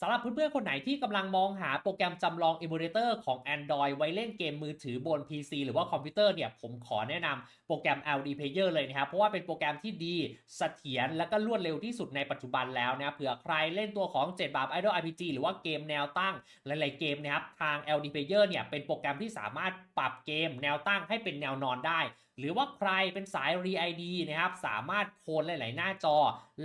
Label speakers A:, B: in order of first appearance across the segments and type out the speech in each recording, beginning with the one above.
A: สำหรับเพื่อนๆ คนไหนที่กำลังมองหาโปรแกรมจำลอง Emulator ของ Android ไว้เล่นเกมมือถือบน PC หรือว่าคอมพิวเตอร์เนี่ย ผมขอแนะนำโปรแกรม LD Player เลยนะครับ เพราะว่าเป็นโปรแกรมที่ดีเสถียรและก็รวดเร็วที่สุดในปัจจุบันแล้วนะเผื่อใครเล่นตัวของ 7 บาท Idol RPG หรือว่าเกมแนวตั้งหลายๆเกมนะครับ ทาง LD Player เนี่ยเป็นโปรแกรมที่สามารถปรับเกมแนวตั้งให้เป็นแนวนอนได้ หรือว่าใครเป็นสาย Re-ID นะครับสามารถโคลนหลาย ๆ หน้าจอ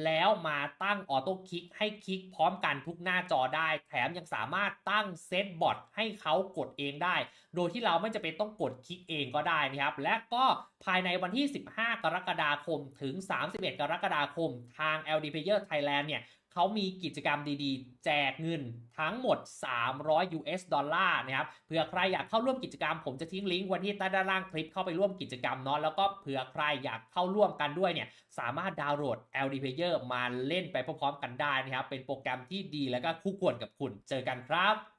A: แล้วมาตั้งออโต้คลิกให้คลิกพร้อมกันทุกหน้าจอได้ แถมยังสามารถตั้งเซตบอทให้เขากดเองได้ โดยที่เราไม่จะเป็นต้องกดคลิกเองก็ได้นะครับ และก็ภายในวันที่ 15 กรกฎาคมถึง 31 กรกฎาคม ทาง LD Player Thailand เนี่ย เขามีกิจกรรมดีๆ แจกเงินทั้งหมด 300 US ดอลลาร์นะครับ เผื่อใครอยากเข้าร่วมกิจกรรม ผมจะทิ้งลิงก์วันที่ใต้ด้านล่างคลิปเข้าไปร่วมกิจกรรมเนาะ แล้วก็เผื่อใครอยากเข้าร่วมกันด้วยเนี่ย สามารถดาวน์โหลด LD Player มาเล่นไปพร้อมๆกันได้นะครับ เป็นโปรแกรมที่ดีแล้วก็คู่ควรกับคุณ เจอกันครับ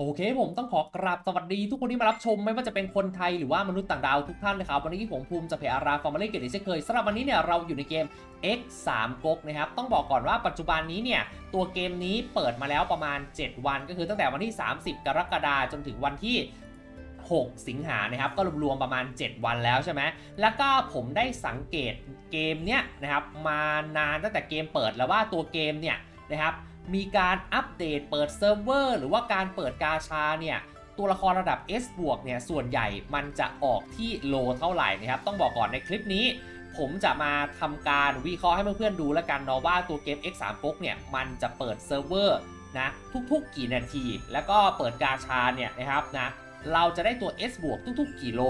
A: โอเคผมต้องขอกราบสวัสดีทุกคนที่มารับชมไม่ว่าจะเป็นคนไทยหรือว่ามนุษย์ต่างดาวทุกท่านนะครับ วันนี้ผมภูมิจะเพอาราฟอร์มาเล่เกตเช่นเคยสำหรับวันนี้เนี่ยเราอยู่ในเกม X 3ก๊กนะครับ ต้องบอกก่อนว่าปัจจุบันนี้เนี่ย ตัวเกมนี้เปิดมาแล้วประมาณ 7 วันก็คือตั้งแต่วันที่ 30 กรกฎาคมจนถึงวันที่ 6 สิงหานะครับ ก็รวมๆประมาณ 7 วันแล้วใช่ไหมแล้วก็ผมได้สังเกตเกมเนี้ยนะครับมานานตั้งแต่เกมเปิดแล้วว่าตัวเกมเนี่ยนะครับ มีการอัปเดตเปิดเซิร์ฟเวอร์หรือว่าการเปิดกาชาเนี่ยตัวละครระดับ S บวกเนี่ยส่วนใหญ่มันจะออกที่โลเท่าไหร่นะครับ ต้องบอกก่อนในคลิปนี้ ผมจะมาทำการวิเคราะห์ให้เพื่อนๆดูแล้วกันเนาะว่าตัวเกม X3 ก๊กเนี่ยมันจะเปิดเซิร์ฟเวอร์นะทุกๆกี่นาที แล้วก็เปิดกาชาเนี่ยนะครับนะเราจะได้ตัว S บวกทุกๆกี่โล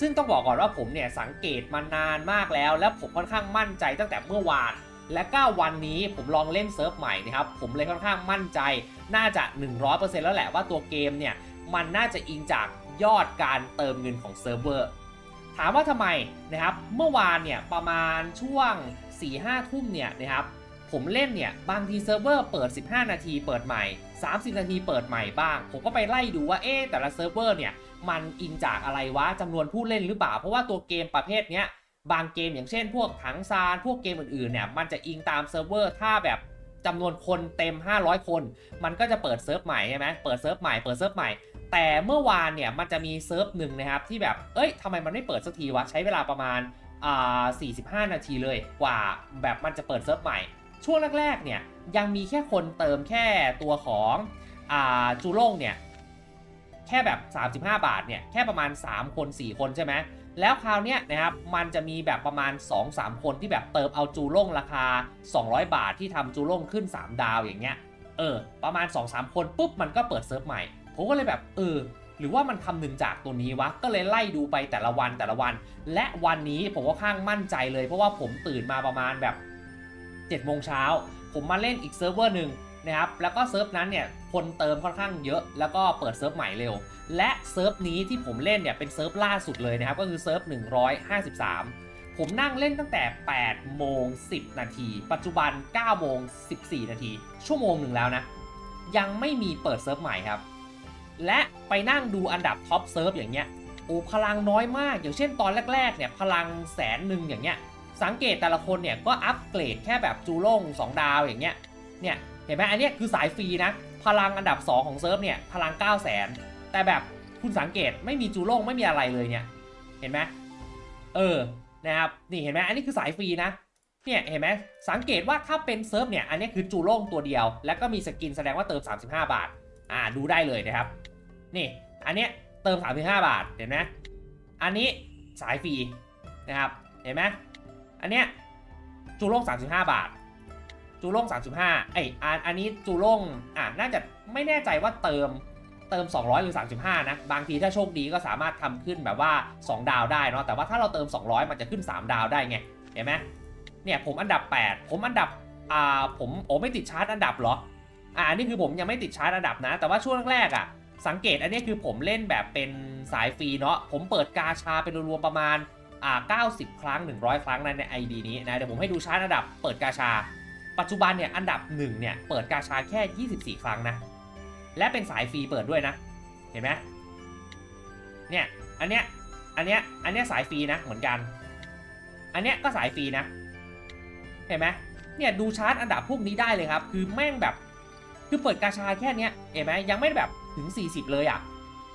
A: ซึ่งต้องบอกก่อนว่าผมเนี่ยสังเกตมานานมากแล้ว และผมค่อนข้างมั่นใจตั้งแต่เมื่อวาน และก็วันนี้ผมลองเล่นเซิร์ฟใหม่นะครับ ผมเลยค่อนข้างมั่นใจ น่าจะ 100%แล้วแหละว่าตัวเกมเนี่ย มันน่าจะอิงจากยอดการเติมเงินของเซิร์ฟเวอร์ ถามว่าทำไมนะครับ เมื่อวานเนี่ยประมาณช่วง 4-5 ทุ่มเนี่ยนะครับ ผมเล่นเนี่ยบางทีเซิร์ฟเวอร์เปิด 15 นาทีเปิดใหม่ 30 นาทีเปิดใหม่บ้าง ผมก็ไปไล่ดูว่าเอ๊แต่ละเซิร์ฟเวอร์เนี่ยมันอิงจากอะไรวะจำนวนผู้เล่นหรือเปล่า เพราะว่าตัวเกมประเภทเนี้ย บางเกมอย่างเช่น พวกถังซานพวกเกมอื่นๆเนี่ยมันจะอิงตามเซิร์ฟเวอร์ถ้าแบบจำนวนคนเต็ม 500 คน มันก็จะเปิดเซิร์ฟใหม่ใช่ไหมเปิดเซิร์ฟใหม่เปิดเซิร์ฟใหม่ แต่เมื่อวานเนี่ยมันจะมีเซิร์ฟหนึ่งนะครับที่แบบเอ้ยทำไมมันไม่เปิดสักทีวะใช้เวลาประมาณอ่า45 นาทีเลยกว่าแบบมันจะเปิดเซิร์ฟใหม่ ช่วงแรกๆเนี่ยยังมีแค่คนเติมแค่ตัวของอ่าจูโล่งเนี่ยแค่แบบ 35 บาทเนี่ยแค่ประมาณ 3 คน 4 คนใช่ไหม แล้วคราวเนี้ยนะครับมันจะมีแบบประมาณ 2-3 คนที่แบบเติมเอาจูโล่งราคา 200 บาทที่ทำจูโล่งขึ้น 3 ดาวอย่างเงี้ยเออประมาณ 2-3 คนปุ๊บมันก็เปิดเซิร์ฟใหม่ ผมก็เลยแบบเออหรือว่ามันคำนึงจากตัวนี้วะ ก็เลยไล่ดูไปแต่ละวันแต่ละวัน และวันนี้ผมก็ข้างมั่นใจเลย เพราะว่าผมตื่นมาประมาณแบบ7โมงเช้าผมมาเล่นอีกเซิร์ฟเวอร์หนึ่งนะครับแล้วก็เซิร์ฟนั้นเนี่ยคนเติมค่อนข้างเยอะ แล้วก็เปิดเซิร์ฟใหม่เร็ว และเซิร์ฟนี้ที่ผมเล่นเนี่ยเป็นเซิร์ฟล่าสุดเลยนะครับก็คือเซิร์ฟ153 ผมนั่งเล่นตั้งแต่ 8 โมง 10 นาที ปัจจุบัน 9 โมง 14 นาที ชั่วโมงหนึ่งแล้วนะ ยังไม่มีเปิดเซิร์ฟใหม่ครับ และไปนั่งดูอันดับท็อปเซิร์ฟอย่างเงี้ยโอ้พลังน้อยมาก อย่างเช่นตอนแรกๆเนี่ยพลังแสนหนึ่งอย่างเงี้ยสังเกตแต่ละคนเนี่ยก็อัปเกรดแค่แบบจูโล่ง2 ดาวอย่างเงี้ยเนี่ยเห็นไหมอันนี้คือสายฟรีนะ พลังอันดับ 2 ของเซิร์ฟเนี่ยพลัง 9 0 0 0 0 แต่แบบคุณสังเกตไม่มีจูโล่งไม่มีอะไรเลยเนี่ย เห็นไหมเออนะครับนี่เห็นไหมอันนี้คือสายฟรีนะเนี่ยเห็นไหมสังเกตว่าถ้าเป็นเซิร์ฟเนี่ยอันนี้คือจูโล่งตัวเดียว แล้วก็มีสกินแสดงว่าเติม 35 บาท อ่าดูได้เลยนะครับ นี่อันเนี้ยเติม 35 บาทเห็นไหมอันนี้สายฟรีนะครับเห็นไหมอันเนี้ยจูโล่ง35 บาท จูโล่ง35ไอยอันอันนี้จูโล่งอ่าน่าจะไม่แน่ใจว่าเติม เติม 200 หรือ 35 นะ บางทีถ้าโชคดีก็สามารถทำขึ้นแบบว่า 2 ดาวได้เนาะ แต่ว่าถ้าเราเติม 200 มันจะขึ้น 3 ดาวได้ไง เห็นไหมเนี่ยผมอันดับ 8 ผมอันดับ อ่า ผม โอ้ไม่ติดชาร์จอันดับเหรอ อ่านนี้คือผมยังไม่ติดชาร์จอันดับนะ แต่ว่าช่วงแรกๆอะ สังเกตอันนี้คือผมเล่นแบบเป็นสายฟรีเนาะ ผมเปิดกาชาเป็นรวมๆประมาณ อ่า 90 ครั้ง 100 ครั้งในใน ID นี้นะ เดี๋ยวผมให้ดูชาร์จอันดับ เปิดกาชา ปัจจุบันเนี่ย อันดับ1เนี่ย เปิดกาชาแค่ 24 ครั้งนะ และเป็นสายฟรีเปิดด้วยนะ เห็นไหมเนี่ย อันเนี้ย อันเนี้ย อันเนี้ยสายฟรีนะเหมือนกัน อันเนี้ยก็สายฟรีนะ เห็นไหมเนี่ยดูชาร์ตอันดับพวกนี้ได้เลยครับ คือแม่งแบบ คือเปิดกาชาแค่เนี้ย เห็นไหมยังไม่แบบถึง 40 เลยอะ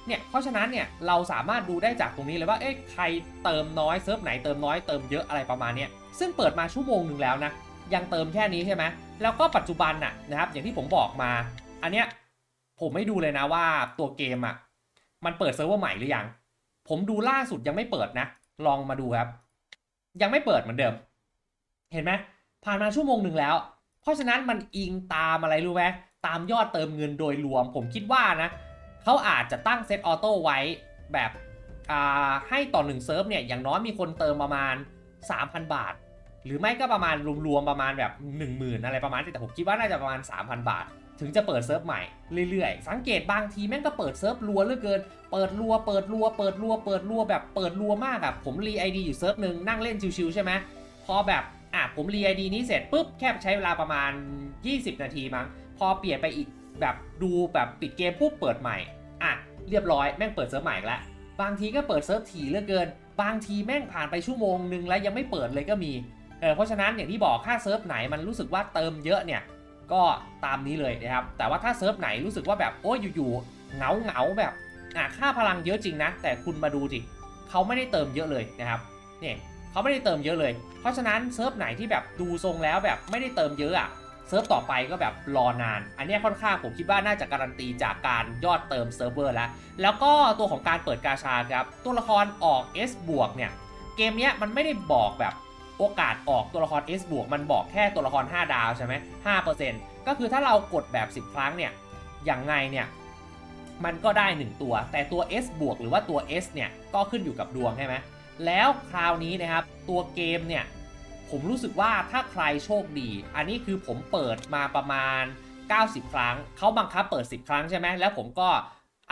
A: เนี่ย เพราะฉะนั้นเนี่ยเราสามารถดูได้จากตรงนี้เลยว่า เอ๊ะใครเติมน้อยเซิร์ฟไหนเติมน้อยเติมเยอะอะไรประมาณเนี้ย ซึ่งเปิดมาชั่วโมงหนึ่งแล้วนะ ยังเติมแค่นี้ใช่ไหมแล้วก็ปัจจุบันน่ะนะครับ อย่างที่ผมบอกมา อันเนี้ย ผมไม่ดูเลยนะว่าตัวเกมอะ มันเปิดเซิร์ฟเวอร์ใหม่หรือยัง ผมดูล่าสุดยังไม่เปิดนะ ลองมาดูครับ ยังไม่เปิดเหมือนเดิม เห็นไหมผ่านมาชั่วโมงหนึ่งแล้ว เพราะฉะนั้นมันอิงตามอะไรรู้ไหมตามยอดเติมเงินโดยรวม ผมคิดว่านะเขาอาจจะตั้งเซตออโต้ไว้แบบอ่าให้ต่อหนึ่งเซิร์ฟเนี่ยอย่างน้อยมีคนเติมประมาณ 3,000 บาท หรือไม่ก็ประมาณรวมๆประมาณแบบ 10,000 อะไรประมาณนี้แต่ผมคิดว่าน่าจะประมาณ 3,000 บาท ถึงจะเปิดเซิร์ฟใหม่เรื่อยๆ สังเกตบางทีแม่งก็เปิดเซิร์ฟรัวเหลือเกิน เปิดรัว เปิดรัว เปิดรัว เปิดรัวแบบเปิดรัวมากอะผมรีไอดีอยู่เซิร์ฟหนึ่งนั่งเล่นชิวๆใช่ไหมพอแบบอะผมรีไอดีนี้เสร็จปุ๊บแค่ใช้เวลาประมาณ 20 นาทีมั้ง พอเปลี่ยนไปอีกแบบดูแบบปิดเกมปุ๊บเปิดใหม่อะเรียบร้อยแม่งเปิดเซิร์ฟใหม่ล้วบางทีก็เปิดเซิร์ฟถี่เหลือเกิน บางทีแม่งผ่านไปชั่วโมงนึงแล้วยังไม่เปิดเลยก็มีเออเพราะฉะนั้นอย่างที่บอกค่าเซิร์ฟไหนมันรู้สึกว่าเติมเยอะเนี่ย ก็ตามนี้เลยนะครับ แต่ว่าถ้าเซิร์ฟไหนรู้สึกว่าแบบโอ้ยอยู่ๆเงาเงาๆแบบอะค่าพลังเยอะจริงนะ แต่คุณมาดูสิเขาไม่ได้เติมเยอะเลยนะครับเนี่ยเขาไม่ได้เติมเยอะเลย เพราะฉะนั้นเซิร์ฟไหนที่แบบดูทรงแล้วแบบไม่ได้เติมเยอะอะเซิร์ฟต่อไปก็แบบรอนาน อันนี้ค่อนข้างผมคิดว่าน่าจะการันตีจากการยอดเติมเซิร์ฟเวอร์แล้ว แล้วก็ตัวของการเปิดกาชาครับ ตัวละครออก S บวกเนี่ย เกมเนี้ยมันไม่ได้บอกแบบ โอกาสออกตัวละคร S บวกมันบอกแค่ตัวละคร 5 ดาวใช่ไหม5%ก็คือถ้าเรากดแบบ 10 ครั้งเนี่ยอย่างไงเนี่ยมันก็ได้ 1 ตัว แต่ตัว S บวกหรือว่าตัว S เนี่ยก็ขึ้นอยู่กับดวงใช่ไหมแล้วคราวนี้นะครับตัวเกมเนี่ยผมรู้สึกว่าถ้าใครโชคดี อันนี้คือผมเปิดมาประมาณ 90 ครั้ง เขาบังคับเปิด 10 ครั้งใช่ไหมแล้วผมก็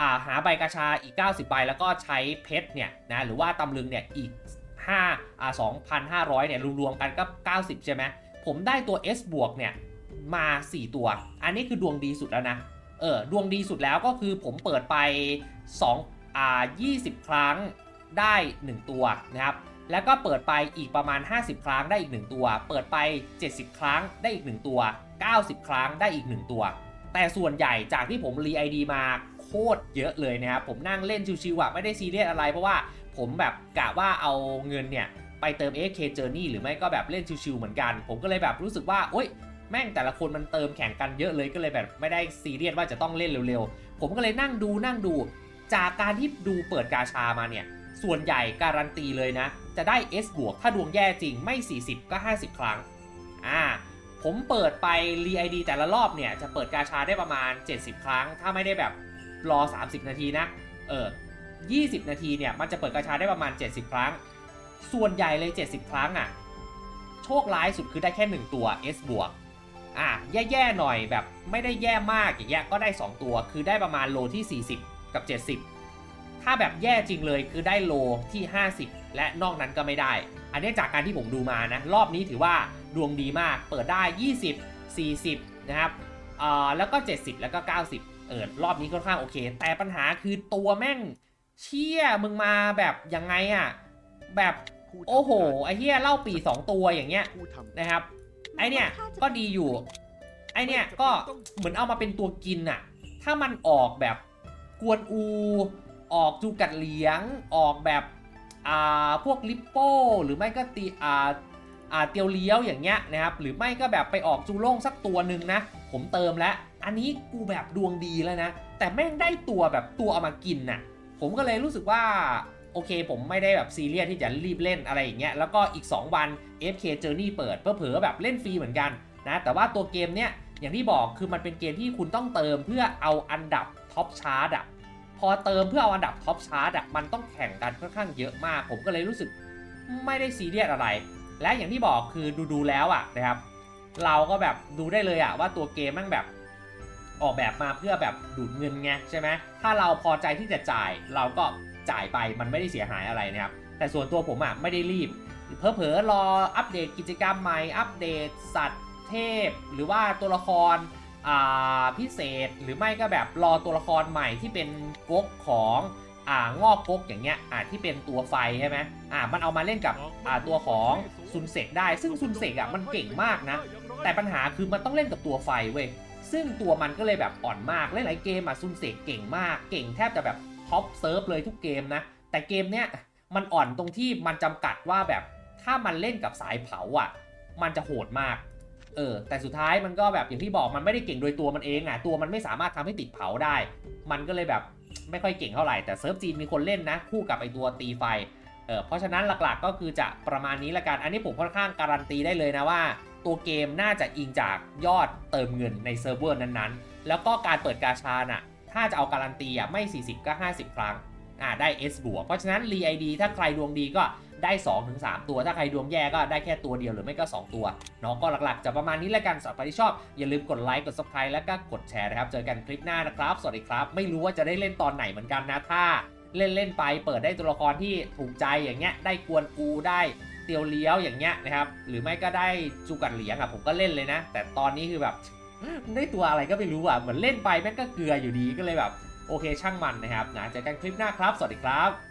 A: าหาใบกระชาอีก 90 ใบแล้วก็ใช้เพชรเนี่ยนะหรือว่าตำลึงเนี่ยอีก 5อ่า2,500เนี่ยรวมๆกันก็ 90 ใช่ไหมผมได้ตัว S บวกเนี่ยมา 4 ตัว อันนี้คือดวงดีสุดแล้วนะ เออ ดวงดีสุดแล้วก็คือผมเปิดไป2อ่า20 ครั้งได้ 1 ตัวนะครับ แล้วก็เปิดไปอีกประมาณ 50 ครั้งได้อีก 1 ตัว เปิดไป 70 ครั้งได้อีก 1 ตัว 90 ครั้งได้อีก 1 ตัว แต่ส่วนใหญ่จากที่ผมรีไอดีมาโคตรเยอะเลยนะครับ ผมนั่งเล่นชิวๆอะไม่ได้ซีเรียสอะไรเพราะว่า ผมแบบกะว่าเอาเงินเนี่ย ไปเติม AFK Journey หรือไม่ก็แบบเล่นชิวๆเหมือนกัน ผมก็เลยแบบรู้สึกว่าโอ๊ยแม่งแต่ละคนมันเติมแข่งกันเยอะเลยก็เลยแบบไม่ได้ซีเรียสว่าจะต้องเล่นเร็วๆ ผมก็เลยนั่งดูนั่งดู จากการที่ดูเปิดกาชามาเนี่ย ส่วนใหญ่การันตีเลยนะ จะได้ S บวกถ้าดวงแย่จริงไม่ 40 ก็ 50 ครั้ง อ่า ผมเปิดไปรีไอดีแต่ละรอบเนี่ย จะเปิดกาชาได้ประมาณ 70 ครั้ง ถ้าไม่ได้แบบรอ 30 นาทีนะ เออ 20 นาทีเนี่ยมันจะเปิดกาชาได้ประมาณ 70 ครั้ง ส่วนใหญ่เลย 70 ครั้งอะ โชคร้ายสุดคือได้แค่ 1 ตัว S บวกอะแย่ๆหน่อยแบบไม่ได้แย่มากอย่างเงี้ยก็ได้ 2 ตัว คือได้ประมาณโลที่ 40 กับ 70 ถ้าแบบแย่จริงเลยคือได้โลที่ 50 และนอกนั้นก็ไม่ได้ อันนี้จากการที่ผมดูมานะ รอบนี้ถือว่าดวงดีมากเปิดได้ 20 40 นะครับอ่าแล้วก็ 70 แล้วก็ 90 เออรอบนี้ค่อนข้างโอเค แต่ปัญหาคือตัวแม่ง เชี่ยมึงมาแบบยังไงอะแบบโอ้โหไอ้เหี้ยเล่าปี2ตัวอย่างเงี้ย
B: ผู้ทำ
A: นะครับ ไอเนี่ยก็ดีอยู่ ไอเนี่ยก็เหมือนเอามาเป็นตัวกินอะถ้ามันออกแบบกวนอู ออกจูกัดเหลียง ออกแบบอ่าพวกลิปโป้หรือไม่ก็ตีอ่าอ่าเตียวเลี้ยวอย่างเงี้ยนะครับ หรือไม่ก็แบบไปออกจูโล่งสักตัวหนึ่งนะ ผมเติมแล้ว อันนี้กูแบบดวงดีแล้วนะ แต่แม่งได้ตัวแบบตัวเอามากินน่ะ ผมก็เลยรู้สึกว่าโอเค ผมไม่ได้แบบซีเรียสที่จะรีบเล่นอะไรอย่างเงี้ยแล้วก็อีก 2 วัน FK Journey เปิดเผลอๆแบบเล่นฟรีเหมือนกันนะแต่ว่าตัวเกมเนี้ยอย่างที่บอกคือมันเป็นเกมที่คุณต้องเติมเพื่อเอาอันดับท็อปชาร์ตอะพอเติมเพื่อเอาอันดับท็อปชาร์ตอะมันต้องแข่งกันค่อนข้างเยอะมาก ผมก็เลยรู้สึกไม่ได้ซีเรียสอะไร และอย่างที่บอกคือดูๆแล้วอะนะครับเราก็แบบดูได้เลยอะว่าตัวเกมมันแบบ ออกแบบมาเพื่อแบบดูดเงินไงใช่ไหมถ้าเราพอใจที่จะจ่ายเราก็จ่ายไปมันไม่ได้เสียหายอะไรนะครับ แต่ส่วนตัวผมอะไม่ได้รีบ เพอๆรออัปเดตกิจกรรมใหม่ อัปเดตสัตว์เทพ หรือว่าตัวละครพิเศษหรือไม่ก็แบบรอตัวละครใหม่ที่เป็นก๊กของอ่างอกก๊กอย่างเงี้ยอ่าที่เป็นตัวไฟใช่ไหมอ่ามันเอามาเล่นกับอ่าตัวของซุนเซกได้ ซึ่งซุนเซกอะมันเก่งมากนะ แต่ปัญหาคือมันต้องเล่นกับตัวไฟเว้ย ซึ่งตัวมันก็เลยแบบอ่อนมากหลายๆเกมอะซุนเสกเก่งมากเก่งแทบจะแบบท็อปเซิร์ฟเลยทุกเกมนะ แต่เกมเนี้ยมันอ่อนตรงที่มันจำกัดว่าแบบถ้ามันเล่นกับสายเผาอะ มันจะโหดมากเออแต่สุดท้ายมันก็แบบอย่างที่บอกมันไม่ได้เก่งโดยตัวมันเองอะตัวมันไม่สามารถทำให้ติดเผาได้ มันก็เลยแบบไม่ค่อยเก่งเท่าไหร่แต่เซิร์ฟจีนมีคนเล่นนะ คู่กับไอตัวตีไฟเออเพราะฉะนั้นหลักๆก็คือจะประมาณนี้ละกันอันนี้ผมค่อนข้างการันตีได้เลยนะว่า ตัวเกมน่าจะอิงจากยอดเติมเงินในเซิร์ฟเวอร์นั้นๆ แล้วก็การเปิดกาชาน่ะ ถ้าจะเอาการันตีอะไม่ 40 ก็ 50 ครั้งอ่าได้ S บวก เพราะฉะนั้น รีไอดีถ้าใครดวงดีก็ได้ 2-3 ตัว ถ้าใครดวงแย่ก็ได้แค่ตัวเดียวหรือไม่ก็ 2 ตัวเนาะก็หลักๆ จะประมาณนี้แล้วกันสำหรับใครที่ชอบ อย่าลืมกดไลค์กด subscribe แล้วก็กดแชร์นะครับ เจอกันคลิปหน้านะครับ สวัสดีครับ ไม่รู้ว่าจะได้เล่นตอนไหนเหมือนกันนะถ้าเล่นเล่นๆไปเปิดได้ตัวละครที่ถูกใจอย่างเงี้ยได้กวนอูได้ เตียวเลี้ยวอย่างเงี้ยนะครับ หรือไม่ก็ได้จูกัดเหลียงอะผมก็เล่นเลยนะ แต่ตอนนี้คือแบบได้ตัวอะไรก็ไม่รู้อะเหมือนเล่นไปแม่งก็เกลืออยู่ดีก็เลยแบบ โอเคช่างมันนะครับนะเจอกันคลิปหน้าครับ สวัสดีครับ